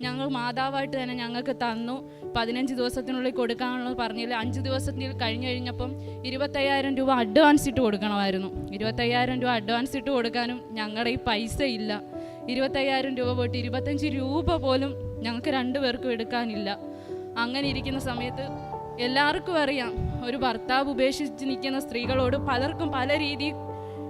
ഞങ്ങൾ മാതാവായിട്ട് തന്നെ ഞങ്ങൾക്ക് തന്നു. പതിനഞ്ച് ദിവസത്തിനുള്ളിൽ കൊടുക്കാനുള്ളത് പറഞ്ഞില്ല? അഞ്ച് ദിവസത്തിൽ കഴിഞ്ഞു കഴിഞ്ഞപ്പം ഇരുപത്തയ്യായിരം രൂപ അഡ്വാൻസ് ഇട്ട് കൊടുക്കണമായിരുന്നു. ഇരുപത്തയ്യായിരം രൂപ അഡ്വാൻസ് ഇട്ട് കൊടുക്കാനും ഞങ്ങളുടെ ഈ പൈസ ഇല്ല. ഇരുപത്തയ്യായിരം രൂപ പോയിട്ട് ഇരുപത്തഞ്ച് രൂപ പോലും ഞങ്ങൾക്ക് രണ്ടു പേർക്കും എടുക്കാനില്ല. അങ്ങനെ ഇരിക്കുന്ന സമയത്ത് എല്ലാവർക്കും അറിയാം ഒരു ഭർത്താവ് ഉപേക്ഷിച്ച് നിൽക്കുന്ന സ്ത്രീകളോട് പലർക്കും പല രീതി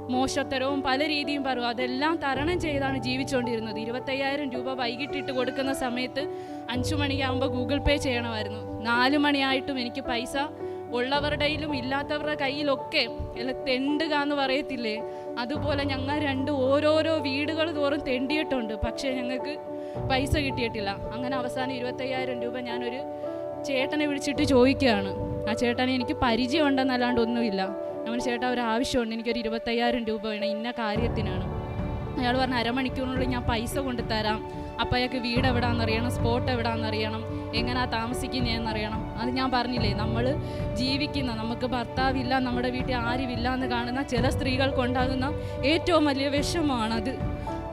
മോശത്തരവും പല രീതിയും പറയും. അതെല്ലാം തരണം ചെയ്താണ് ജീവിച്ചുകൊണ്ടിരുന്നത്. ഇരുപത്തയ്യായിരം രൂപ വൈകിട്ടിട്ട് കൊടുക്കുന്ന സമയത്ത് അഞ്ചു മണിയാകുമ്പോൾ ഗൂഗിൾ പേ ചെയ്യണമായിരുന്നു. നാല് മണിയായിട്ടും എനിക്ക് പൈസ ഉള്ളവരുടെയിലും ഇല്ലാത്തവരുടെ കയ്യിലൊക്കെ അല്ല തെണ്ടുക എന്ന് പറയത്തില്ലേ? അതുപോലെ ഞങ്ങൾ രണ്ട് ഓരോരോ വീടുകൾ തോറും തെണ്ടിയിട്ടുണ്ട്. പക്ഷേ ഞങ്ങൾക്ക് പൈസ കിട്ടിയിട്ടില്ല. അങ്ങനെ അവസാനം ഇരുപത്തയ്യായിരം രൂപ ഞാനൊരു ചേട്ടനെ വിളിച്ചിട്ട് ചോദിക്കുകയാണ്. ആ ചേട്ടനെ എനിക്ക് പരിചയം ഉണ്ടെന്നല്ലാണ്ട് ഒന്നുമില്ല. നമ്മൾ ചേട്ടാ ഒരു ആവശ്യമുണ്ട്. എനിക്കൊരു ഇരുപത്തയ്യായിരം രൂപ വേണം. ഇന്ന കാര്യത്തിനാണ്. അയാൾ പറഞ്ഞ അരമണിക്കൂറിനുള്ളിൽ ഞാൻ പൈസ കൊണ്ടുതരാം. അപ്പം അയാൾക്ക് വീട് എവിടാണെന്നറിയണം സ്പോട്ട് എവിടാണെന്നറിയണം എങ്ങനെയാ താമസിക്കുന്നതെന്നറിയണം അത് ഞാൻ പറഞ്ഞില്ലേ നമ്മൾ ജീവിക്കുന്ന നമുക്ക് ഭർത്താവില്ല നമ്മുടെ വീട്ടിൽ ആരുമില്ല എന്ന് കാണുന്ന ചില സ്ത്രീകൾക്കുണ്ടാകുന്ന ഏറ്റവും വലിയ വിഷമമാണത്.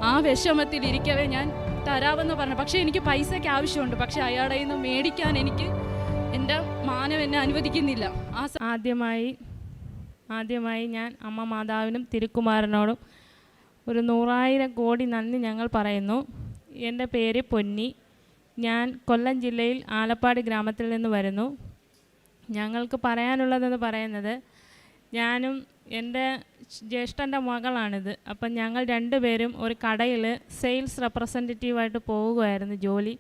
ആ വിഷമത്തിൽ ഇരിക്കവേ ഞാൻ തരാമെന്ന് പറഞ്ഞു. പക്ഷേ എനിക്ക് പൈസയ്ക്ക് ആവശ്യമുണ്ട്. പക്ഷേ അയാളെ നിന്ന് മേടിക്കാൻ എനിക്ക് എന്റെ മാനം എന്നെ അനുവദിക്കുന്നില്ല. ആ ആദ്യമായി ആദ്യമായി ഞാൻ അമ്മ മാതാവിനും തിരുക്കുമാരനോടും ഒരു നൂറായിരം കോടി നന്ദി ഞങ്ങൾ പറയുന്നു. എന്റെ പേര് പൊന്നി. ഞാൻ കൊല്ലം ജില്ലയിൽ ആലപ്പാട് ഗ്രാമത്തിൽ നിന്ന് വരുന്നു. ഞങ്ങൾക്ക് പറയാനുള്ളതെന്ന് പറയുന്നത് ഞാനും എന്റെ ജ്യേഷ്ഠന്റെ മകളാണിത്. അപ്പം ഞങ്ങൾ രണ്ടുപേരും ഒരു കടയിൽ സെയിൽസ് റെപ്രസെന്റേറ്റീവായിട്ട് പോവുകയായിരുന്നു ജോലി.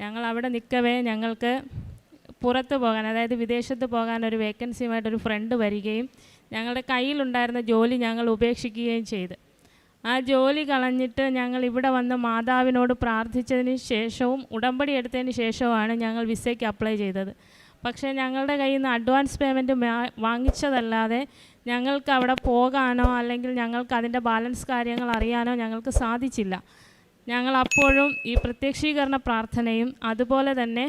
ഞങ്ങൾ അവിടെ നിൽക്കവേ ഞങ്ങൾക്ക് പുറത്ത് പോകാൻ അതായത് വിദേശത്ത് പോകാൻ ഒരു വേക്കൻസിയുമായിട്ട് ഒരു ഫ്രണ്ട് വരികയും ഞങ്ങളുടെ കയ്യിലുണ്ടായിരുന്ന ജോലി ഞങ്ങൾ ഉപേക്ഷിക്കുകയും ചെയ്തു. ആ ജോലി കളഞ്ഞിട്ട് ഞങ്ങൾ ഇവിടെ വന്ന് മാതാവിനോട് പ്രാർത്ഥിച്ചതിന് ശേഷവും ഉടമ്പടി എടുത്തതിന് ശേഷവുമാണ് ഞങ്ങൾ വിസയ്ക്ക് അപ്ലൈ ചെയ്തത്. പക്ഷേ ഞങ്ങളുടെ കയ്യിൽ നിന്ന് അഡ്വാൻസ് പേയ്മെന്റ് വാങ്ങിച്ചതല്ലാതെ ഞങ്ങൾക്ക് അവിടെ പോകാനോ അല്ലെങ്കിൽ ഞങ്ങൾക്ക് അതിന്റെ ബാലൻസ് കാര്യങ്ങൾ അറിയാനോ ഞങ്ങൾക്ക് സാധിച്ചില്ല. ഞങ്ങൾ അപ്പോഴും ഈ പ്രത്യക്ഷീകരണ പ്രാർത്ഥനയും അതുപോലെ തന്നെ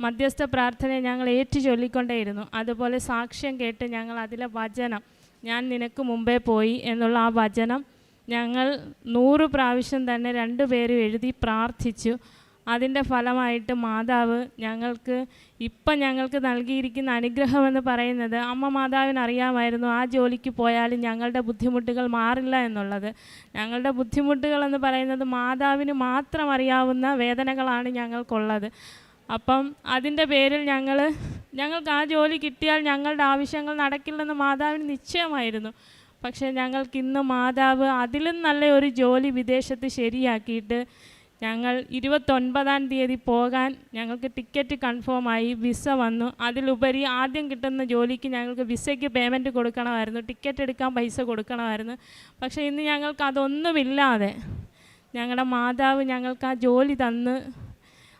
മധ്യസ്ഥ പ്രാർത്ഥനയെ ഞങ്ങൾ ഏറ്റു ചൊല്ലിക്കൊണ്ടേയിരുന്നു. അതുപോലെ സാക്ഷ്യം കേട്ട് ഞങ്ങൾ അതിലെ വചനം ഞാൻ നിനക്ക് മുമ്പേ പോയി എന്നുള്ള ആ വചനം ഞങ്ങൾ നൂറ് പ്രാവശ്യം തന്നെ രണ്ടുപേരും എഴുതി പ്രാർത്ഥിച്ചു. അതിന്റെ ഫലമായിട്ട് മാതാവ് ഞങ്ങൾക്ക് ഇപ്പം ഞങ്ങൾക്ക് നൽകിയിരിക്കുന്ന അനുഗ്രഹം എന്ന് പറയുന്നത് അമ്മ മാതാവിന് അറിയാമായിരുന്നു ആ ജോലിക്ക് പോയാലും ഞങ്ങളുടെ ബുദ്ധിമുട്ടുകൾ മാറില്ല എന്നുള്ളത്. ഞങ്ങളുടെ ബുദ്ധിമുട്ടുകൾ എന്ന് പറയുന്നത് മാതാവിന് മാത്രം അറിയാവുന്ന വേദനകളാണ് ഞങ്ങൾക്കുള്ളത്. അപ്പം അതിന്റെ പേരിൽ ഞങ്ങൾ ഞങ്ങൾക്ക് ആ ജോലി കിട്ടിയാൽ ഞങ്ങളുടെ ആവശ്യങ്ങൾ നടക്കില്ലെന്ന് മാതാവിന് നിശ്ചയമായിരുന്നു. പക്ഷേ ഞങ്ങൾക്ക് ഇന്ന് മാതാവ് അതിലും നല്ല ഒരു ജോലി വിദേശത്ത് ശരിയാക്കിയിട്ട് ഞങ്ങൾ ഇരുപത്തൊൻപതാം തീയതി പോകാൻ ഞങ്ങൾക്ക് ടിക്കറ്റ് കൺഫേമായി വിസ വന്നു. അതിലുപരി ആദ്യം കിട്ടുന്ന ജോലിക്ക് ഞങ്ങൾക്ക് വിസയ്ക്ക് പേയ്മെന്റ് കൊടുക്കണമായിരുന്നു. ടിക്കറ്റ് എടുക്കാൻ പൈസ കൊടുക്കണമായിരുന്നു. പക്ഷേ ഇന്ന് ഞങ്ങൾക്ക് അതൊന്നുമില്ലാതെ ഞങ്ങളുടെ മാതാവ് ഞങ്ങൾക്ക് ആ ജോലി തന്ന്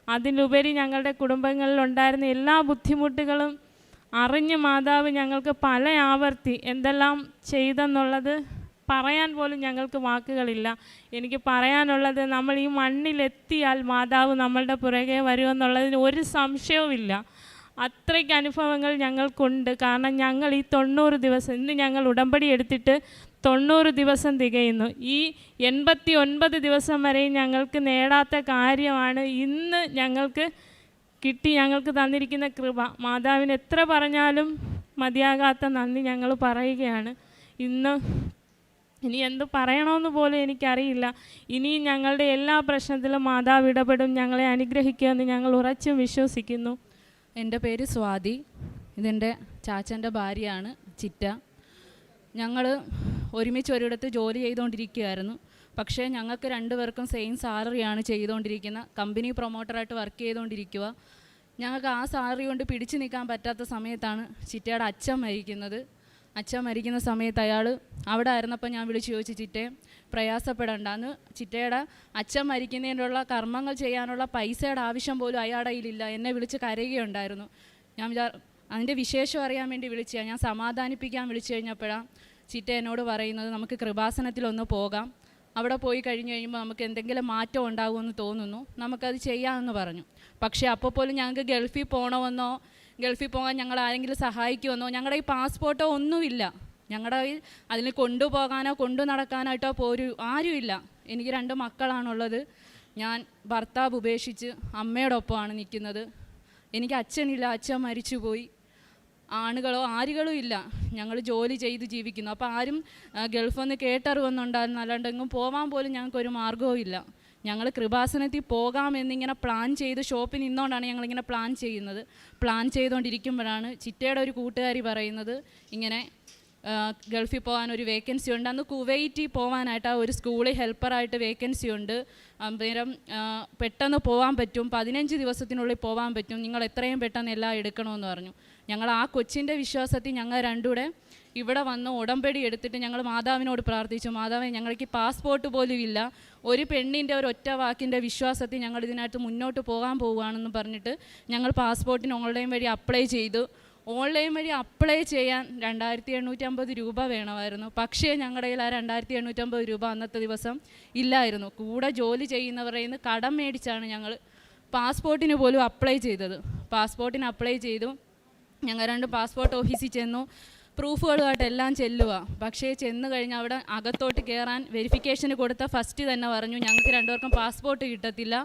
അതിലുപരി ഞങ്ങളുടെ കുടുംബങ്ങളിലുണ്ടായിരുന്ന എല്ലാ ബുദ്ധിമുട്ടുകളും അറിഞ്ഞ് മാതാവ് ഞങ്ങൾക്ക് പല ആവർത്തി എന്തെല്ലാം ചെയ്തെന്നുള്ളത് പറയാൻ പോലും ഞങ്ങൾക്ക് വാക്കുകളില്ല. എനിക്ക് പറയാനുള്ളത് നമ്മൾ ഈ മണ്ണിലെത്തിയാൽ മാതാവ് നമ്മളുടെ പുറകെ വരുമെന്നുള്ളതിന് ഒരു സംശയവുമില്ല. അത്രയ്ക്ക് അനുഭവങ്ങൾ ഞങ്ങൾക്കുണ്ട്. കാരണം ഞങ്ങൾ ഈ തൊണ്ണൂറ് ദിവസം ഇന്ന് ഞങ്ങൾ ഉടമ്പടി എടുത്തിട്ട് തൊണ്ണൂറ് ദിവസം തികയുന്നു. ഈ എൺപത്തി ഒൻപത് ദിവസം വരെ ഞങ്ങൾക്ക് നേടാത്ത കാര്യമാണ് ഇന്ന് ഞങ്ങൾക്ക് കിട്ടി ഞങ്ങൾക്ക് തന്നിരിക്കുന്ന കൃപ. മാതാവിന് എത്ര പറഞ്ഞാലും മതിയാകാത്ത നന്ദി ഞങ്ങൾ പറയുകയാണ്. ഇന്ന് ഇനി എന്ത് പറയണമെന്ന് പോലും എനിക്കറിയില്ല. ഇനിയും ഞങ്ങളുടെ എല്ലാ പ്രശ്നത്തിലും മാതാവ് ഇടപെടും ഞങ്ങളെ അനുഗ്രഹിക്കുമെന്ന് ഞങ്ങൾ ഉറച്ചും വിശ്വസിക്കുന്നു. എന്റെ പേര് സ്വാതി. ഇതെന്റെ ചാച്ചന്റെ ഭാര്യയാണ് ചിറ്റ. ഞങ്ങൾ ഒരുമിച്ച് ഒരിടത്ത് ജോലി ചെയ്തുകൊണ്ടിരിക്കുകയായിരുന്നു പക്ഷേ ഞങ്ങൾക്ക് രണ്ടുപേർക്കും സെയിം സാലറിയാണ് ചെയ്തുകൊണ്ടിരിക്കുന്നത് കമ്പനി പ്രൊമോട്ടറായിട്ട് വർക്ക് ചെയ്തുകൊണ്ടിരിക്കുക ഞങ്ങൾക്ക് ആ സാലറി കൊണ്ട് പിടിച്ചു നിൽക്കാൻ പറ്റാത്ത സമയത്താണ് ചിറ്റയുടെ അച്ഛൻ മരിക്കുന്നത്. അച്ഛൻ മരിക്കുന്ന സമയത്ത് അയാൾ അവിടെ ആയിരുന്നപ്പോൾ ഞാൻ വിളിച്ചു ചോദിച്ചു ചിറ്റയെ പ്രയാസപ്പെടണ്ട. അന്ന് ചിറ്റയുടെ അച്ഛൻ മരിക്കുന്നതിനുള്ള കർമ്മങ്ങൾ ചെയ്യാനുള്ള പൈസയുടെ ആവശ്യം പോലും അയാളുടെ കയ്യിലില്ല. എന്നെ വിളിച്ച് കരയുകയുണ്ടായിരുന്നു. ഞാൻ വിചാ അതിന്റെ വിശേഷം അറിയാൻ വേണ്ടി വിളിച്ചതാണ് ഞാൻ സമാധാനിപ്പിക്കാൻ വിളിച്ചു കഴിഞ്ഞപ്പോഴാണ് ചിറ്റ എന്നോട് പറയുന്നത് നമുക്ക് കൃപാസനത്തിലൊന്ന് പോകാം. അവിടെ പോയി കഴിഞ്ഞ് കഴിയുമ്പോൾ നമുക്ക് എന്തെങ്കിലും മാറ്റം ഉണ്ടാകുമെന്ന് തോന്നുന്നു. നമുക്കത് ചെയ്യാമെന്ന് പറഞ്ഞു. പക്ഷേ അപ്പോൾ പോലും ഞങ്ങൾക്ക് ഗൾഫിൽ പോകണമെന്നോ ഗൾഫിൽ പോകാൻ ഞങ്ങൾ ആരെങ്കിലും സഹായിക്കുമെന്നോ ഞങ്ങളുടെ ഈ പാസ്പോർട്ടോ ഒന്നുമില്ല. ഞങ്ങളുടെ കയ്യിൽ അതിന് കൊണ്ടുപോകാനോ കൊണ്ടു നടക്കാനായിട്ടോ പോരു ആരുമില്ല. എനിക്ക് രണ്ട് മക്കളാണുള്ളത്. ഞാൻ ഭർത്താവ് ഉപേക്ഷിച്ച് അമ്മയോടൊപ്പമാണ് നിൽക്കുന്നത്. എനിക്ക് അച്ഛനില്ല. അച്ഛൻ മരിച്ചുപോയി. ആണുകളോ ആരുകളോ ഇല്ല. ഞങ്ങൾ ജോലി ചെയ്ത് ജീവിക്കുന്നു. അപ്പോൾ ആരും ഗൾഫ് ഗൾഫിൽ നിന്ന് കേട്ടറിവെന്നുണ്ടായിരുന്നു അല്ലാണ്ട് എങ്ങും പോകാൻ പോലും ഞങ്ങൾക്കൊരു മാർഗവും ഇല്ല. ഞങ്ങൾ കൃപാസനത്തിൽ പോകാമെന്നിങ്ങനെ പ്ലാൻ ചെയ്ത് ഷോപ്പിൽ നിന്നുകൊണ്ടാണ് ഞങ്ങളിങ്ങനെ പ്ലാൻ ചെയ്യുന്നത്. പ്ലാൻ ചെയ്തുകൊണ്ടിരിക്കുമ്പോഴാണ് ചിറ്റയുടെ ഒരു കൂട്ടുകാരി പറയുന്നത്. ഇങ്ങനെ ഗൾഫിൽ പോകാൻ ഒരു വേക്കൻസി ഉണ്ട്. അന്ന് കുവൈറ്റിൽ പോകാനായിട്ട് ആ ഒരു സ്കൂളിൽ ഹെൽപ്പറായിട്ട് വേക്കൻസി ഉണ്ട്. അന്നേരം പെട്ടെന്ന് പോകാൻ പറ്റും. പതിനഞ്ച് ദിവസത്തിനുള്ളിൽ പോകാൻ പറ്റും. നിങ്ങൾ എത്രയും പെട്ടെന്ന് എല്ലാം എടുക്കണമെന്ന് പറഞ്ഞു. ഞങ്ങൾ ആ കൊച്ചിന്റെ വിശ്വാസത്തിൽ ഞങ്ങൾ രണ്ടുകൂടെ ഇവിടെ വന്ന് ഉടമ്പടി എടുത്തിട്ട് ഞങ്ങൾ മാതാവിനോട് പ്രാർത്ഥിച്ചു. മാതാവേ ഞങ്ങൾക്ക് പാസ്പോർട്ട് പോലും ഇല്ല. ഒരു പെണ്ണിന്റെ ഒരു ഒറ്റ വാക്കിന്റെ വിശ്വാസത്തിൽ ഞങ്ങൾ ഇതിനകത്ത് മുന്നോട്ട് പോകാൻ പോവുകയാണെന്ന് പറഞ്ഞിട്ട് ഞങ്ങൾ പാസ്പോർട്ടിന് ഓൺലൈൻ വഴി അപ്ലൈ ചെയ്തു. ഓൺലൈൻ വഴി അപ്ലൈ ചെയ്യാൻ രണ്ടായിരത്തി എണ്ണൂറ്റമ്പത് രൂപ വേണമായിരുന്നു. പക്ഷേ ഞങ്ങളുടെ കയ്യിൽ ആ രണ്ടായിരത്തി എണ്ണൂറ്റമ്പത് രൂപ അന്നത്തെ ദിവസം ഇല്ലായിരുന്നു. കൂടെ ജോലി ചെയ്യുന്നവരുടെ നിന്ന് കടം മേടിച്ചാണ് ഞങ്ങൾ പാസ്പോർട്ടിന് പോലും അപ്ലൈ ചെയ്തത്. പാസ്പോർട്ടിന് അപ്ലൈ ചെയ്തു. ഞങ്ങൾ രണ്ട് പാസ്പോർട്ട് ഓഫീസിൽ ചെന്നു. പ്രൂഫുകളുമായിട്ട് എല്ലാം ചെല്ലുക. പക്ഷേ ചെന്ന് കഴിഞ്ഞ് അവിടെ അകത്തോട്ട് കയറാൻ വെരിഫിക്കേഷന് കൊടുത്ത ഫസ്റ്റ് തന്നെ പറഞ്ഞു. ഞങ്ങൾക്ക് രണ്ടുപേർക്കും പാസ്പോർട്ട് കിട്ടത്തില്ല.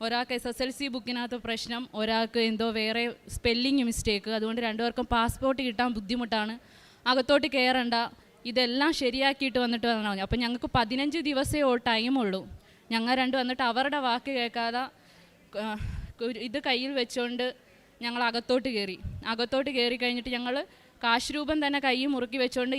ഒരാൾക്ക് എസ് എസ് എൽ സി ബുക്കിനകത്ത് പ്രശ്നം ഒരാൾക്ക് എന്തോ വേറെ സ്പെല്ലിങ് മിസ്റ്റേക്ക് അതുകൊണ്ട് രണ്ടുപേർക്കും പാസ്പോർട്ട് കിട്ടാൻ ബുദ്ധിമുട്ടാണ്. അകത്തോട്ട് കയറണ്ട ഇതെല്ലാം ശരിയാക്കിയിട്ട് വന്നിട്ട് പറഞ്ഞു അപ്പം ഞങ്ങൾക്ക് പതിനഞ്ച് ദിവസമേ ടൈമുള്ളൂ ഞങ്ങൾ രണ്ട് വന്നിട്ട് അവരുടെ വാക്ക് കേൾക്കാതെ ഇത് കയ്യിൽ വെച്ചുകൊണ്ട് ഞങ്ങൾ അകത്തോട്ട് കയറി അകത്തോട്ട് കയറി കഴിഞ്ഞിട്ട് ഞങ്ങൾ കാശ് രൂപം തന്നെ കൈ മുറുക്കി വെച്ചുകൊണ്ട്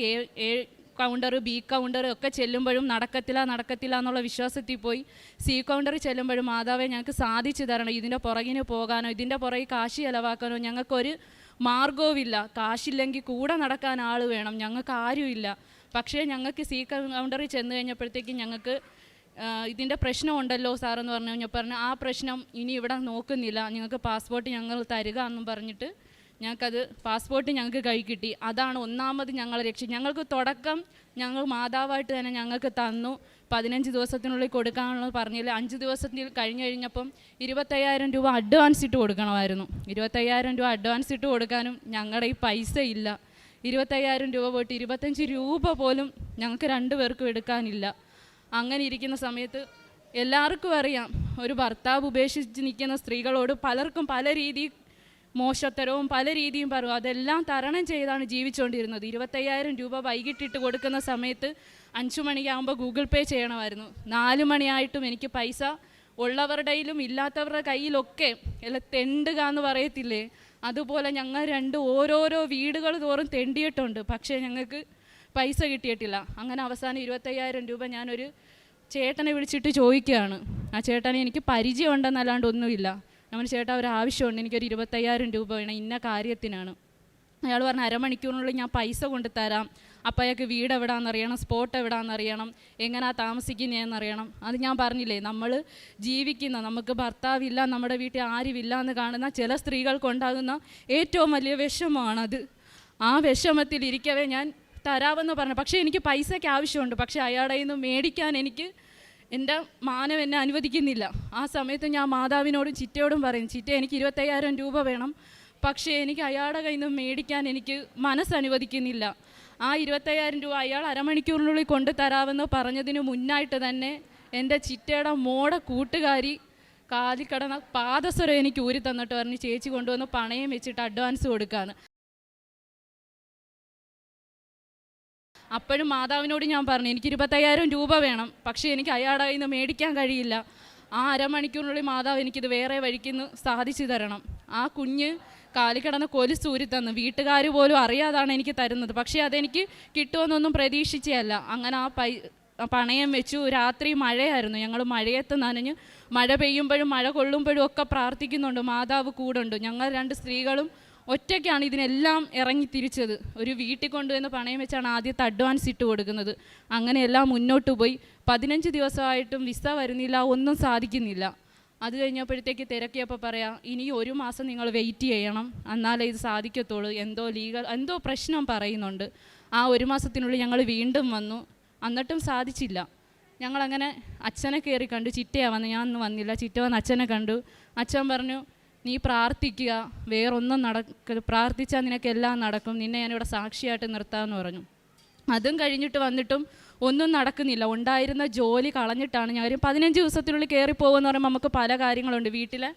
കൗണ്ടർ ബി കൗണ്ടർ ഒക്കെ ചെല്ലുമ്പോഴും നടക്കത്തില്ല നടക്കത്തില്ല എന്നുള്ള വിശ്വാസത്തിൽ പോയി സി കൗണ്ടർ ചെല്ലുമ്പോഴും മാതാവെ ഞങ്ങൾക്ക് സാധിച്ചു തരണം. ഇതിന്റെ പുറകിന് പോകാനോ ഇതിന്റെ പുറകിൽ കാശ് ചിലവാക്കാനോ ഞങ്ങൾക്കൊരു മാർഗവുമില്ല കാശില്ലെങ്കിൽ കൂടെ നടക്കാൻ ആൾ വേണം. ഞങ്ങൾക്ക് ആരുമില്ല. പക്ഷേ ഞങ്ങൾക്ക് സി കൗണ്ടറിൽ ചെന്ന് കഴിഞ്ഞപ്പോഴത്തേക്കും ഞങ്ങൾക്ക് ഇതിന്റെ പ്രശ്നമുണ്ടല്ലോ സാറെന്ന് പറഞ്ഞു പറഞ്ഞു ആ പ്രശ്നം ഇനി ഇവിടെ നോക്കുന്നില്ല. ഞങ്ങൾക്ക് പാസ്പോർട്ട് ഞങ്ങൾ തരിക എന്നും പറഞ്ഞിട്ട് ഞങ്ങൾക്കത് പാസ്പോർട്ട് ഞങ്ങൾക്ക് കൈ കിട്ടി. അതാണ് ഒന്നാമത് ഞങ്ങളെ രക്ഷ ഞങ്ങൾക്ക് തുടക്കം ഞങ്ങൾ മാതാവായിട്ട് തന്നെ ഞങ്ങൾക്ക് തന്നു. പതിനഞ്ച് ദിവസത്തിനുള്ളിൽ കൊടുക്കാനുള്ളത് പറഞ്ഞില്ല. അഞ്ച് ദിവസത്തിൽ കഴിഞ്ഞു കഴിഞ്ഞപ്പം ഇരുപത്തയ്യായിരം രൂപ അഡ്വാൻസ് ഇട്ട് കൊടുക്കണമായിരുന്നു. ഇരുപത്തയ്യായിരം രൂപ അഡ്വാൻസ് ഇട്ട് കൊടുക്കാനും ഞങ്ങളുടെ ഈ പൈസ ഇല്ല. ഇരുപത്തയ്യായിരം രൂപ പോയിട്ട് ഇരുപത്തഞ്ച് രൂപ പോലും ഞങ്ങൾക്ക് രണ്ടു പേർക്കും എടുക്കാനില്ല. അങ്ങനെ ഇരിക്കുന്ന സമയത്ത് എല്ലാവർക്കും അറിയാം. ഒരു ഭർത്താവ് ഉപേക്ഷിച്ച് നിൽക്കുന്ന സ്ത്രീകളോട് പലർക്കും പല രീതി മോശത്തരവും പല രീതിയും പറയും അതെല്ലാം തരണം ചെയ്താണ് ജീവിച്ചുകൊണ്ടിരുന്നത്. ഇരുപത്തയ്യായിരം രൂപ വൈകിട്ടിട്ട് കൊടുക്കുന്ന സമയത്ത് അഞ്ചു മണിയാകുമ്പോൾ ഗൂഗിൾ പേ ചെയ്യണമായിരുന്നു. നാല് മണിയായിട്ടും എനിക്ക് പൈസ ഉള്ളവരുടെയിലും ഇല്ലാത്തവരുടെ കയ്യിലൊക്കെ അല്ല തെണ്ടുക എന്ന് പറയത്തില്ലേ? അതുപോലെ ഞങ്ങൾ രണ്ട് ഓരോരോ വീടുകൾ തോറും തെണ്ടിയിട്ടുണ്ട്. പക്ഷേ ഞങ്ങൾക്ക് പൈസ കിട്ടിയിട്ടില്ല. അങ്ങനെ അവസാനം ഇരുപത്തയ്യായിരം രൂപ ഞാനൊരു ചേട്ടനെ വിളിച്ചിട്ട് ചോദിക്കുകയാണ്. ആ ചേട്ടനെ എനിക്ക് പരിചയം ഒന്നുമില്ല. നമ്മൾ ചേട്ടാ ഒരു ആവശ്യമുണ്ട്. എനിക്കൊരു ഇരുപത്തയ്യായിരം രൂപ വേണം. ഇന്ന കാര്യത്തിനാണ്. അയാൾ പറഞ്ഞ അരമണിക്കൂറിനുള്ളിൽ ഞാൻ പൈസ കൊണ്ടുതരാം. അപ്പം അയാൾക്ക് വീട് എവിടാണെന്നറിയണം സ്പോട്ട് എവിടാണെന്നറിയണം എങ്ങനെയാ താമസിക്കുന്നതെന്നറിയണം അത് ഞാൻ പറഞ്ഞില്ലേ നമ്മൾ ജീവിക്കുന്ന നമുക്ക് ഭർത്താവില്ല നമ്മുടെ വീട്ടിൽ ആരുമില്ല എന്ന് കാണുന്ന ചില സ്ത്രീകൾക്കുണ്ടാകുന്ന ഏറ്റവും വലിയ വിഷമമാണത്. ആ വിഷമത്തിൽ ഇരിക്കവേ ഞാൻ തരാമെന്ന് പറഞ്ഞു. പക്ഷേ എനിക്ക് പൈസയ്ക്ക് ആവശ്യമുണ്ട് പക്ഷേ അയാളെ നിന്ന് മേടിക്കാൻ എനിക്ക് എന്റെ മാനം എന്നെ അനുവദിക്കുന്നില്ല. ആ സമയത്ത് ഞാൻ മാതാവിനോടും ചിറ്റയോടും പറയും ചിറ്റ എനിക്ക് ഇരുപത്തയ്യായിരം രൂപ വേണം. പക്ഷേ എനിക്ക് അയാളുടെ കയ്യിൽ നിന്ന് മേടിക്കാൻ എനിക്ക് മനസ്സനുവദിക്കുന്നില്ല ആ ഇരുപത്തയ്യായിരം രൂപ അയാൾ അരമണിക്കൂറിനുള്ളിൽ കൊണ്ടു തരാമെന്ന് പറഞ്ഞതിന് മുന്നായിട്ട് തന്നെ എന്റെ ചിറ്റയുടെ മോടെ കൂട്ടുകാരി കാലിൽ പാദസ്വരം എനിക്ക് ഊരി തന്നിട്ട് പറഞ്ഞ് ചേച്ചി കൊണ്ടുവന്ന് പണയം വെച്ചിട്ട് അഡ്വാൻസ് കൊടുക്കാന്ന്. അപ്പോഴും മാതാവിനോട് ഞാൻ പറഞ്ഞു എനിക്ക് ഇരുപത്തയ്യായിരം രൂപ വേണം പക്ഷേ എനിക്ക് കയ്യിൽ നിന്ന് മേടിക്കാൻ കഴിയില്ല. ആ അരമണിക്കൂറിനുള്ളിൽ മാതാവ് എനിക്കിത് വേറെ വഴിക്കുന്ന് സാധിച്ചു തരണം. ആ കുഞ്ഞ് കാലി കിടന്ന് കൊലുസൂരി തന്നു വീട്ടുകാർ പോലും അറിയാതാണ് എനിക്ക് തരുന്നത്. പക്ഷേ അതെനിക്ക് കിട്ടുമെന്നൊന്നും പ്രതീക്ഷിച്ചല്ല അങ്ങനെ ആ പൈ പണയം വെച്ചു. രാത്രി മഴയായിരുന്നു. ഞങ്ങൾ മഴയത്ത് നനഞ്ഞ് മഴ പെയ്യുമ്പോഴും മഴ കൊള്ളുമ്പോഴും ഒക്കെ പ്രാർത്ഥിക്കുന്നുണ്ട്. മാതാവ് കൂടുണ്ട് ഞങ്ങൾ രണ്ട് സ്ത്രീകളും ഒറ്റയ്ക്കാണ് ഇതിനെല്ലാം ഇറങ്ങി തിരിച്ചത്. ഒരു വീട്ടിൽ കൊണ്ടുവന്ന് പണയം വെച്ചാണ് ആദ്യത്തെ അഡ്വാൻസ് ഇട്ട് കൊടുക്കുന്നത്. അങ്ങനെയെല്ലാം മുന്നോട്ട് പോയി. പതിനഞ്ച് ദിവസമായിട്ടും വിസ വരുന്നില്ല ഒന്നും സാധിക്കുന്നില്ല. അത് കഴിഞ്ഞപ്പോഴത്തേക്ക് തിരക്കിയപ്പോൾ പറയാം ഇനി ഒരു മാസം നിങ്ങൾ വെയിറ്റ് ചെയ്യണം. എന്നാലേ ഇത് സാധിക്കത്തുള്ളൂ. എന്തോ ലീഗൽ എന്തോ പ്രശ്നം പറയുന്നുണ്ട്. ആ ഒരു മാസത്തിനുള്ളിൽ ഞങ്ങൾ വീണ്ടും വന്നു. എന്നിട്ടും സാധിച്ചില്ല. ഞങ്ങളങ്ങനെ അച്ഛനെ കയറി കണ്ടു. ചിറ്റയാണ് വന്ന് ഞാൻ വന്നില്ല. ചിറ്റ വന്ന് അച്ഛനെ കണ്ടു. അച്ഛൻ പറഞ്ഞു നീ പ്രാർത്ഥിക്കുക വേറൊന്നും നടക്ക പ്രാർത്ഥിച്ചാൽ നിനക്കെല്ലാം നടക്കും. നിന്നെ ഞാനിവിടെ സാക്ഷിയായിട്ട് നിർത്താമെന്ന് പറഞ്ഞു. അതും കഴിഞ്ഞിട്ട് വന്നിട്ടും ഒന്നും നടക്കുന്നില്ല. ഉണ്ടായിരുന്ന ജോലി കളഞ്ഞിട്ടാണ് ഞാൻ പതിനഞ്ച് ദിവസത്തിനുള്ളിൽ കയറി പോകുമെന്ന് പറയുമ്പോൾ നമുക്ക് പല കാര്യങ്ങളുണ്ട്. വീട്ടിലെ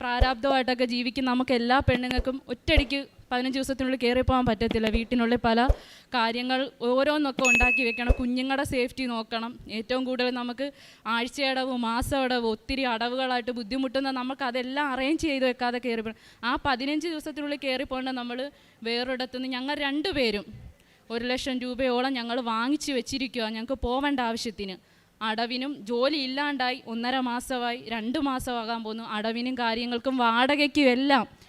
പ്രാരാബ്ധമായിട്ടൊക്കെ ജീവിക്കുന്ന നമുക്ക് എല്ലാ പെണ്ണുങ്ങൾക്കും ഒറ്റയടിക്ക് പതിനഞ്ച് ദിവസത്തിനുള്ളിൽ കയറി പോകാൻ പറ്റത്തില്ല. വീട്ടിനുള്ളിൽ പല കാര്യങ്ങൾ ഓരോന്നൊക്കെ ഉണ്ടാക്കി വെക്കണം. കുഞ്ഞുങ്ങളുടെ സേഫ്റ്റി നോക്കണം. ഏറ്റവും കൂടുതൽ നമുക്ക് ആഴ്ചയടവ് മാസമടവ് ഒത്തിരി അടവുകളായിട്ട് ബുദ്ധിമുട്ടുന്ന നമുക്ക് അതെല്ലാം അറേഞ്ച് ചെയ്ത് വെക്കാതെ കയറി പോകണം. ആ പതിനഞ്ച് ദിവസത്തിനുള്ളിൽ കയറി പോകേണ്ട നമ്മൾ വേറൊരിടത്തുനിന്ന് ഞങ്ങൾ രണ്ടുപേരും ഒരു ലക്ഷം രൂപയോളം ഞങ്ങൾ വാങ്ങിച്ചു വെച്ചിരിക്കുക ഞങ്ങൾക്ക് പോവേണ്ട ആവശ്യത്തിന്. അടവിനും ജോലി ഇല്ലാണ്ടായി ഒന്നര മാസമായി രണ്ട് മാസമാകാൻ പോകുന്നു. അടവിനും കാര്യങ്ങൾക്കും വാടകയ്ക്കും എല്ലാം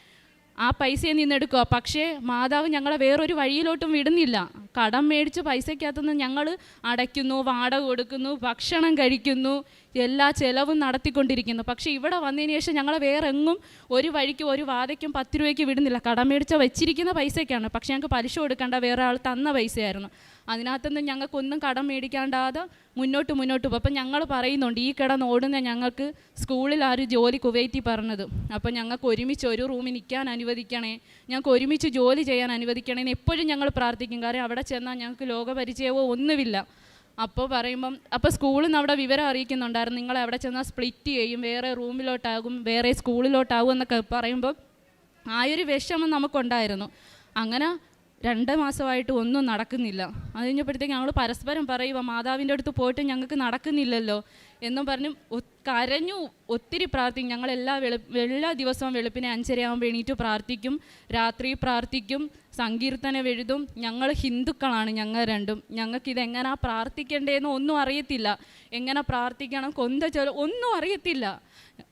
ആ പൈസയെ നിന്നെടുക്കുക പക്ഷേ മാതാവ് ഞങ്ങളെ വേറൊരു വഴിയിലോട്ടും വിടുന്നില്ല. കടം മേടിച്ച് പൈസയ്ക്കകത്തുനിന്ന് ഞങ്ങൾ അടയ്ക്കുന്നു വാടക കൊടുക്കുന്നു ഭക്ഷണം കഴിക്കുന്നു എല്ലാ ചെലവും നടത്തിക്കൊണ്ടിരിക്കുന്നു. പക്ഷേ ഇവിടെ വന്നതിന് ശേഷം ഞങ്ങളെ വേറെ എങ്ങും ഒരു വഴിക്കും ഒരു വാതയ്ക്കും പത്ത് രൂപയ്ക്ക് വിടുന്നില്ല. കടം മേടിച്ച വെച്ചിരിക്കുന്ന പൈസയ്ക്കാണ്. പക്ഷേ ഞങ്ങൾക്ക് പലിശ കൊടുക്കേണ്ട വേറെ ആൾ തന്ന പൈസയായിരുന്നു. അതിനകത്തുനിന്ന് ഞങ്ങൾക്കൊന്നും കടം മേടിക്കാണ്ടാതെ മുന്നോട്ട് മുന്നോട്ട് പോകും അപ്പം ഞങ്ങൾ പറയുന്നുണ്ട് ഈ കിടന്ന് ഓടുന്ന ഞങ്ങൾക്ക് സ്കൂളിൽ ആ ഒരു ജോലി കുവൈറ്റി പറഞ്ഞത്. അപ്പം ഞങ്ങൾക്ക് ഒരുമിച്ച് ഒരു റൂമിൽ നിൽക്കാൻ അനുവദിക്കണേ. ഞങ്ങൾക്ക് ഒരുമിച്ച് ജോലി ചെയ്യാൻ അനുവദിക്കണേ എന്ന് എപ്പോഴും ഞങ്ങൾ പ്രാർത്ഥിക്കും. കാരണം അവിടെ ചെന്നാൽ ഞങ്ങൾക്ക് ലോകപരിചയമോ ഒന്നുമില്ല. അപ്പോൾ പറയുമ്പം അപ്പോൾ സ്കൂളിൽ നിന്ന് അവിടെ വിവരം അറിയിക്കുന്നുണ്ടായിരുന്നു. നിങ്ങൾ അവിടെ ചെന്നാൽ സ്പ്ലിറ്റ് ചെയ്യും. വേറെ റൂമിലോട്ടാകും. വേറെ സ്കൂളിലോട്ടാകും എന്നൊക്കെ പറയുമ്പോൾ ആ ഒരു വിഷമം നമുക്കുണ്ടായിരുന്നു. അങ്ങനെ രണ്ട് മാസമായിട്ട് ഒന്നും നടക്കുന്നില്ല. അത് കഴിഞ്ഞപ്പോഴത്തേക്ക് ഞങ്ങൾ പരസ്പരം പറയുക മാതാവിന്റെ അടുത്ത് പോയിട്ട് ഞങ്ങൾക്ക് നടക്കുന്നില്ലല്ലോ എന്നും പറഞ്ഞ് കരഞ്ഞു ഒത്തിരി പ്രാർത്ഥിക്കും. ഞങ്ങൾ എല്ലാ വെളു എല്ലാ ദിവസവും വെളുപ്പിനെ അഞ്ചരയാകുമ്പോൾ എണീറ്റ് പ്രാർത്ഥിക്കും രാത്രി പ്രാർത്ഥിക്കും. സങ്കീർത്തനം എഴുതും ഞങ്ങൾ ഹിന്ദുക്കളാണ് ഞങ്ങൾ രണ്ടും. ഞങ്ങൾക്ക് ഇതെങ്ങനെ പ്രാർത്ഥിക്കേണ്ടതെന്ന് ഒന്നും അറിയത്തില്ല. എങ്ങനെ പ്രാർത്ഥിക്കണം കൊന്ത ചൊല്ല ഒന്നും അറിയത്തില്ല.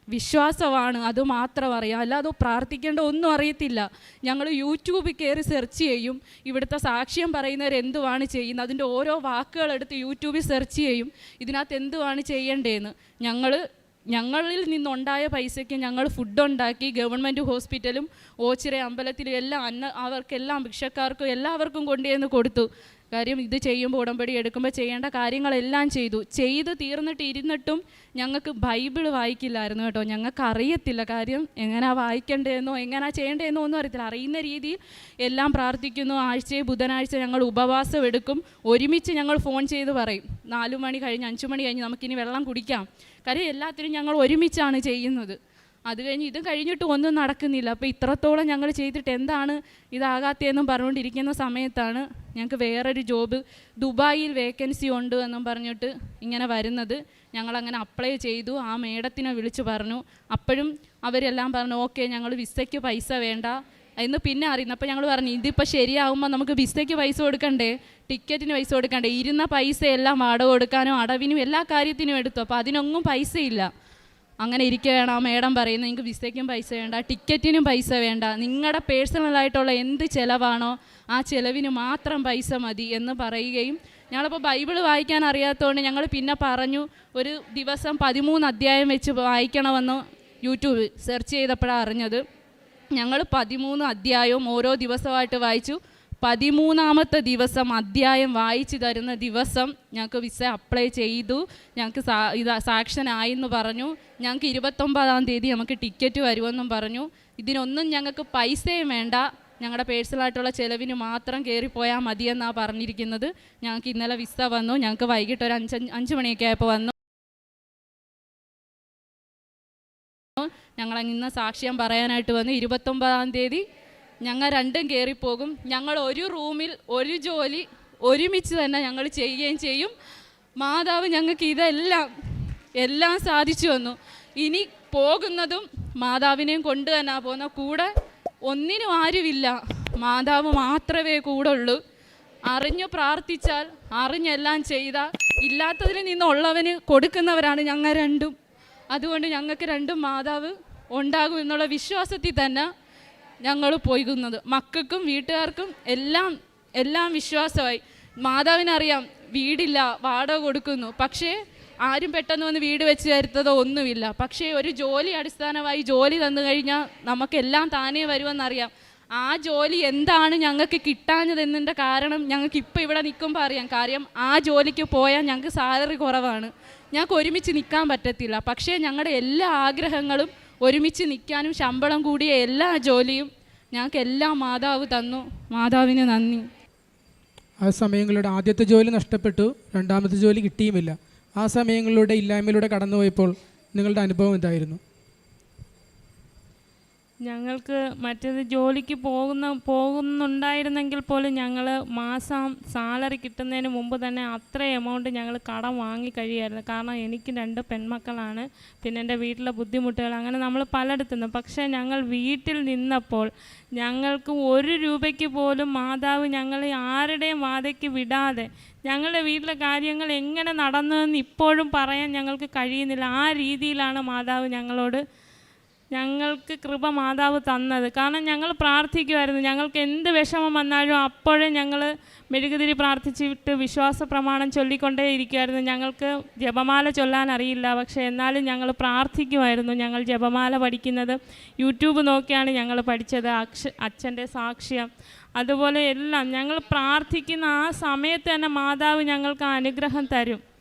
വിശ്വാസമാണ് അത് മാത്രം അറിയാം. അല്ലാതെ പ്രാർത്ഥിക്കേണ്ട ഒന്നും അറിയത്തില്ല. ഞങ്ങൾ യൂട്യൂബിൽ കയറി സെർച്ച് ചെയ്യും. ഇവിടുത്തെ സാക്ഷ്യം പറയുന്നവർ എന്തുവാണ് ചെയ്യുന്നത്? അതിന്റെ ഓരോ വാക്കുകളെടുത്ത് യൂട്യൂബിൽ സെർച്ച് ചെയ്യും. ഇതിനകത്ത് എന്തുവാണ് ചെയ്യേണ്ടതെന്ന് ഞങ്ങൾ ഞങ്ങളിൽ നിന്നുണ്ടായ പൈസയ്ക്ക് ഞങ്ങൾ ഫുഡ് ഉണ്ടാക്കി ഗവൺമെന്റ് ഹോസ്പിറ്റലും ഓച്ചിറ അമ്പലത്തിലും എല്ലാം അന്ന അവർക്കെല്ലാം ഭിക്ഷക്കാർക്കും എല്ലാവർക്കും കൊണ്ടുചെന്ന് കൊടുത്തു. കാര്യം ഇത് ചെയ്യുമ്പോൾ ഉടമ്പടി എടുക്കുമ്പോൾ ചെയ്യേണ്ട കാര്യങ്ങളെല്ലാം ചെയ്തു. ചെയ്ത് തീർന്നിട്ട് ഇരുന്നിട്ടും ഞങ്ങൾക്ക് ബൈബിൾ വായിക്കില്ലായിരുന്നു കേട്ടോ. ഞങ്ങൾക്ക് അറിയത്തില്ല കാര്യം എങ്ങനെ വായിക്കേണ്ടതെന്നോ എങ്ങനെയാ ചെയ്യേണ്ടതെന്നോ ഒന്നും അറിയത്തില്ല. അറിയുന്ന രീതിയിൽ എല്ലാം പ്രാർത്ഥിക്കുന്നു. ആഴ്ചയെ ബുധനാഴ്ച ഞങ്ങൾ ഉപവാസം എടുക്കും. ഒരുമിച്ച് ഞങ്ങൾ ഫോൺ ചെയ്ത് പറയും. നാലു മണി കഴിഞ്ഞ് അഞ്ചു മണി കഴിഞ്ഞ് നമുക്കിനി വെള്ളം കുടിക്കാം. കാര്യം എല്ലാത്തിനും ഞങ്ങൾ ഒരുമിച്ചാണ് ചെയ്യുന്നത്. അത് കഴിഞ്ഞ് ഇത് കഴിഞ്ഞിട്ട് ഒന്നും നടക്കുന്നില്ല. അപ്പോൾ ഇത്രത്തോളം ഞങ്ങൾ ചെയ്തിട്ട് എന്താണ് ഇതാകാത്തതെന്നും പറഞ്ഞുകൊണ്ടിരിക്കുന്ന സമയത്താണ് ഞങ്ങൾക്ക് വേറൊരു ജോബ് ദുബായിൽ വേക്കൻസി ഉണ്ട് എന്നും പറഞ്ഞിട്ട് ഇങ്ങനെ വരുന്നത്. ഞങ്ങളങ്ങനെ അപ്ലൈ ചെയ്തു. ആ മേഡത്തിനെ വിളിച്ചു പറഞ്ഞു. അപ്പോഴും അവരെല്ലാം പറഞ്ഞു ഓക്കെ ഞങ്ങൾ വിസയ്ക്ക് പൈസ വേണ്ട. എന്ന് പിന്നെ അറിയുന്നു. അപ്പോൾ ഞങ്ങൾ പറഞ്ഞു ഇതിപ്പോൾ ശരിയാകുമ്പോൾ നമുക്ക് വിസയ്ക്ക് പൈസ കൊടുക്കണ്ടേ? ടിക്കറ്റിന് പൈസ കൊടുക്കണ്ടേ? ഇരുന്ന പൈസ എല്ലാം വാടക കൊടുക്കാനും അടവിനും എല്ലാ കാര്യത്തിനും എടുത്തു. അപ്പോൾ അതിനൊന്നും പൈസയില്ല. അങ്ങനെ ഇരിക്കുകയാണ്. ആ മേഡം പറയുന്നത് നിങ്ങൾക്ക് വിസയ്ക്കും പൈസ വേണ്ട ടിക്കറ്റിനും പൈസ വേണ്ട. നിങ്ങളുടെ പേഴ്സണലായിട്ടുള്ള എന്ത് ചിലവാണോ ആ ചിലവിന് മാത്രം പൈസ മതി എന്ന് പറയുകയും ഞങ്ങളിപ്പോൾ ബൈബിൾ വായിക്കാൻ അറിയാത്തതുകൊണ്ട് ഞങ്ങൾ പിന്നെ പറഞ്ഞു ഒരു ദിവസം പതിമൂന്ന് അധ്യായം വെച്ച് വായിക്കണമെന്ന് യൂട്യൂബ് സെർച്ച് ചെയ്തപ്പോഴാണ് അറിഞ്ഞത്. ഞങ്ങൾ പതിമൂന്ന് അധ്യായവും ഓരോ ദിവസമായിട്ട് വായിച്ചു. പതിമൂന്നാമത്തെ ദിവസം അധ്യായം വായിച്ചു തരുന്ന ദിവസം ഞങ്ങൾക്ക് വിസ അപ്ലൈ ചെയ്തു. ഞങ്ങൾക്ക് സാ ഇത് സാക്ഷനായി എന്ന് പറഞ്ഞു. ഞങ്ങൾക്ക് ഇരുപത്തൊമ്പതാം തീയതി നമുക്ക് ടിക്കറ്റ് വരുമെന്നും പറഞ്ഞു. ഇതിനൊന്നും ഞങ്ങൾക്ക് പൈസയും വേണ്ട. ഞങ്ങളുടെ പേഴ്സണലായിട്ടുള്ള ചിലവിന് മാത്രം കയറിപ്പോയാൽ മതിയെന്നാണ് പറഞ്ഞിരിക്കുന്നത്. ഞങ്ങൾക്ക് ഇന്നലെ വിസ വന്നു. ഞങ്ങൾക്ക് വൈകിട്ട് ഒരു അഞ്ച് അഞ്ച് മണിയൊക്കെ ആയപ്പോൾ വന്നു. ഞങ്ങൾ ഇന്ന് സാക്ഷ്യം പറയാനായിട്ട് വന്നു. ഇരുപത്തൊമ്പതാം തീയതി ഞങ്ങൾ രണ്ടും കയറിപ്പോകും ഞങ്ങൾ ഒരു റൂമിൽ ഒരു ജോലി ഒരുമിച്ച് തന്നെ ഞങ്ങൾ ചെയ്യുകയും ചെയ്യും. മാതാവ് ഞങ്ങൾക്ക് ഇതെല്ലാം എല്ലാം സാധിച്ചു വന്നു ഇനി പോകുന്നതും മാതാവിനെയും കൊണ്ട് തന്നെ പോകുന്ന കൂടെ ഒന്നിനും ആരുമില്ല. മാതാവ് മാത്രമേ കൂടെ ഉള്ളൂ. അറിഞ്ഞു പ്രാർത്ഥിച്ചാൽ അറിഞ്ഞെല്ലാം ചെയ്താൽ ഇല്ലാത്തതിൽ നിന്നുള്ളവന് കൊടുക്കുന്നവരാണ് ഞങ്ങൾ രണ്ടും. അതുകൊണ്ട് ഞങ്ങൾക്ക് രണ്ടും മാതാവ് ഉണ്ടാകും എന്നുള്ള വിശ്വാസത്തിൽ തന്നെ ഞങ്ങൾ പോയിക്കുന്നത് മക്കൾക്കും വീട്ടുകാർക്കും എല്ലാം എല്ലാം വിശ്വാസമായി. മാതാവിനറിയാം വീടില്ല വാടക കൊടുക്കുന്നു. പക്ഷേ ആരും പെട്ടെന്ന് വന്ന് വീട് വെച്ച് തരുത്തതോ ഒന്നുമില്ല. പക്ഷേ ഒരു ജോലി അടിസ്ഥാനമായി ജോലി തന്നു കഴിഞ്ഞാൽ നമുക്കെല്ലാം താനേ വരുമെന്നറിയാം. ആ ജോലി എന്താണ് ഞങ്ങൾക്ക് കിട്ടാഞ്ഞതെന്നതിന്റെ കാരണം ഞങ്ങൾക്ക് ഇപ്പോൾ ഇവിടെ നിൽക്കുമ്പോൾ അറിയാം. കാര്യം ആ ജോലിക്ക് പോയാൽ ഞങ്ങൾക്ക് സാലറി കുറവാണ്. ഞങ്ങൾക്ക് ഒരുമിച്ച് നിൽക്കാൻ പറ്റത്തില്ല. പക്ഷേ ഞങ്ങളുടെ എല്ലാ ആഗ്രഹങ്ങളും ഒരുമിച്ച് നിൽക്കാനും ശമ്പളം കൂടിയ എല്ലാ ജോലിയും ഞങ്ങൾക്ക് എല്ലാ മാതാവ് തന്നു. മാതാവിന് നന്ദി. ആ സമയങ്ങളുടെ ആദ്യത്തെ ജോലി നഷ്ടപ്പെട്ടു രണ്ടാമത്തെ ജോലി കിട്ടിയുമില്ല. ആ സമയങ്ങളുടെ ഇല്ലായ്മയിലൂടെ കടന്നുപോയപ്പോൾ നിങ്ങളുടെ അനുഭവം എന്തായിരുന്നു? ഞങ്ങൾക്ക് മറ്റേത് ജോലിക്ക് പോകുന്ന പോകുന്നുണ്ടായിരുന്നെങ്കിൽ പോലും ഞങ്ങൾ മാസം സാലറി കിട്ടുന്നതിന് മുമ്പ് തന്നെ അത്ര എമൗണ്ട് ഞങ്ങൾ കടം വാങ്ങി കഴിയായിരുന്നു. കാരണം എനിക്ക് രണ്ട് പെൺമക്കളാണ്. പിന്നെ എന്റെ വീട്ടിലെ ബുദ്ധിമുട്ടുകൾ. അങ്ങനെ നമ്മൾ പലയിടത്തുനിന്ന്. പക്ഷേ ഞങ്ങൾ വീട്ടിൽ നിന്നപ്പോൾ ഞങ്ങൾക്ക് ഒരു രൂപയ്ക്ക് പോലും മാതാവ് ഞങ്ങളെ ആരുടെയും വാതയ്ക്ക് വിടാതെ ഞങ്ങളുടെ വീട്ടിലെ കാര്യങ്ങൾ എങ്ങനെ നടന്നു എന്ന് ഇപ്പോഴും പറയാൻ ഞങ്ങൾക്ക് കഴിയുന്നില്ല. ആ രീതിയിലാണ് മാതാവ് ഞങ്ങളോട് ഞങ്ങൾക്ക് കൃപ മാതാവ് തന്നത്. കാരണം ഞങ്ങൾ പ്രാർത്ഥിക്കുമായിരുന്നു ഞങ്ങൾക്ക് എന്ത് വിഷമം വന്നാലും അപ്പോഴേ ഞങ്ങൾ മെഴുകുതിരി പ്രാർത്ഥിച്ചിട്ട് വിശ്വാസ പ്രമാണം ചൊല്ലിക്കൊണ്ടേ ഇരിക്കുമായിരുന്നു ഞങ്ങൾക്ക് ജപമാല ചൊല്ലാൻ അറിയില്ല. പക്ഷേ എന്നാലും ഞങ്ങൾ പ്രാർത്ഥിക്കുമായിരുന്നു ഞങ്ങൾ ജപമാല പഠിക്കുന്നത് യൂട്യൂബ് നോക്കിയാണ് ഞങ്ങൾ പഠിച്ചത്. അക്ഷ അച്ഛന്റെ സാക്ഷ്യം. അതുപോലെ എല്ലാം ഞങ്ങൾ പ്രാർത്ഥിക്കുന്ന ആ സമയത്ത് തന്നെ മാതാവ് ഞങ്ങൾക്ക് അനുഗ്രഹം തരും.